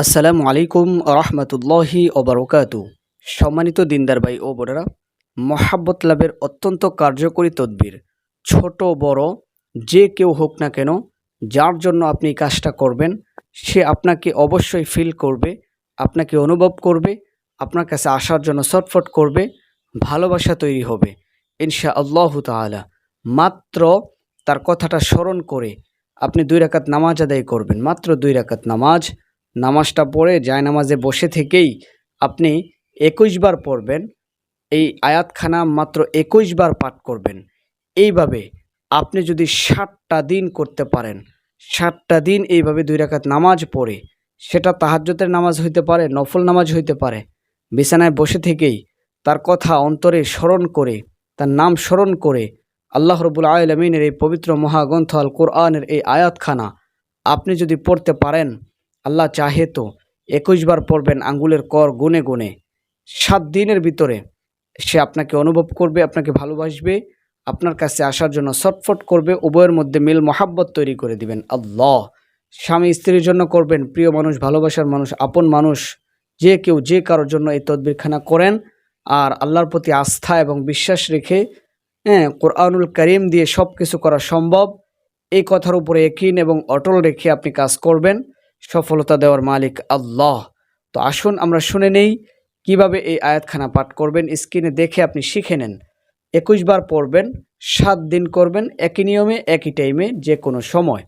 আসসালামু আলাইকুম রহমতুল্লাহি ওবরকাতু। সম্মানিত দিনদার ভাই ও বোনেরা, মহাব্বত লাভের অত্যন্ত কার্যকরী তদবির, ছোট বড়, যে কেউ হোক না কেন, যার জন্য আপনি কাজটা করবেন, সে আপনাকে অবশ্যই ফিল করবে, আপনাকে অনুভব করবে, আপনার কাছে আসার জন্য ছটফট করবে, ভালোবাসা তৈরি হবে ইনশা আল্লাহ তাআলা। মাত্র তার কথাটা স্মরণ করে আপনি দুই রাকাত নামাজ আদায় করবেন, মাত্র দুই রাকাত নামাজ নামাজটা পড়ে যায় নামাজে বসে থেকেই আপনি একুশ বার পড়বেন, এই আয়াতখানা মাত্র একুশ বার পাঠ করবেন। এইভাবে আপনি যদি ষাটটা দিন করতে পারেন ষাটটা দিন এইভাবে দুই রাকাত নামাজ পড়ে, সেটা তাহাজ্জতের নামাজ হইতে পারে, নফল নামাজ হইতে পারে, বিছানায় বসে থেকেই তার কথা অন্তরে স্মরণ করে, তার নাম স্মরণ করে আল্লাহ রবুল আলমিনের এই পবিত্র মহাগ্রন্থ আল কোরআনের এই আয়াতখানা আপনি যদি পড়তে পারেন আল্লাহ চাহে তো একুশ বার পড়বেন আঙ্গুলের কর গুনে গুনে। সাত দিনের ভিতরে সে আপনাকে অনুভব করবে, আপনাকে ভালোবাসবে, আপনার কাছে আসার জন্য ছটফট করবে, উভয়ের মধ্যে মিল মহাব্বত তৈরি করে দিবেন। আল্লাহ! স্বামী স্ত্রীর জন্য করবেন, প্রিয় মানুষ, ভালোবাসার মানুষ, আপন মানুষ, যে কেউ যে কারোর জন্য এই তদবিরখানা করেন। আর আল্লাহর প্রতি আস্থা এবং বিশ্বাস রেখে হ্যাঁ কোরআনুল করিম দিয়ে সব কিছু করা সম্ভব। এই কথার উপরে একিন এবং অটল রেখে আপনি কাজ করবেন। সফলতা দেওয়ার মালিক আল্লাহ তো আসুন আমরা শুনে নেই কিভাবে এই আয়াতখানা পাঠ করবেন স্ক্রিনে দেখে আপনি শিখে নেন একুশ বার পড়বেন সাত দিন করবেন একই নিয়মে একই টাইমে যে কোনো সময়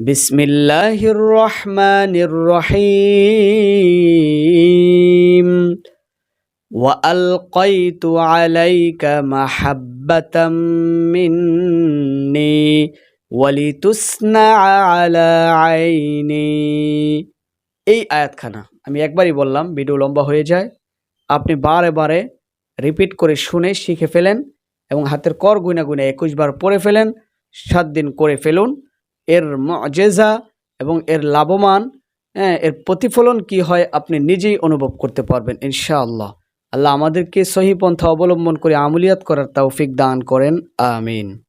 বিসমিল্লাহির রহমানির রহিম وألقيت عليك محبة مني ওয়ালিতুসনা আলা আইনি। এই আয়াতখানা আমি একবারই বললাম, ভিডিও লম্বা হয়ে যায়। আপনি বারে বারে রিপিট করে শুনে শিখে ফেলেন এবং হাতের কর গুনা গুনে একুশ বার পরে ফেলেন, সাত দিন করে ফেলুন। এর মজেজা এবং এর লাভমান হ্যাঁ, এর প্রতিফলন কি হয় আপনি নিজেই অনুভব করতে পারবেন, ইনশাআল্লাহ। আল্লাহ আমাদেরকে সহি পন্থা অবলম্বন করে আমুলিয়াত করার তাওফিক দান করেন, আমিন।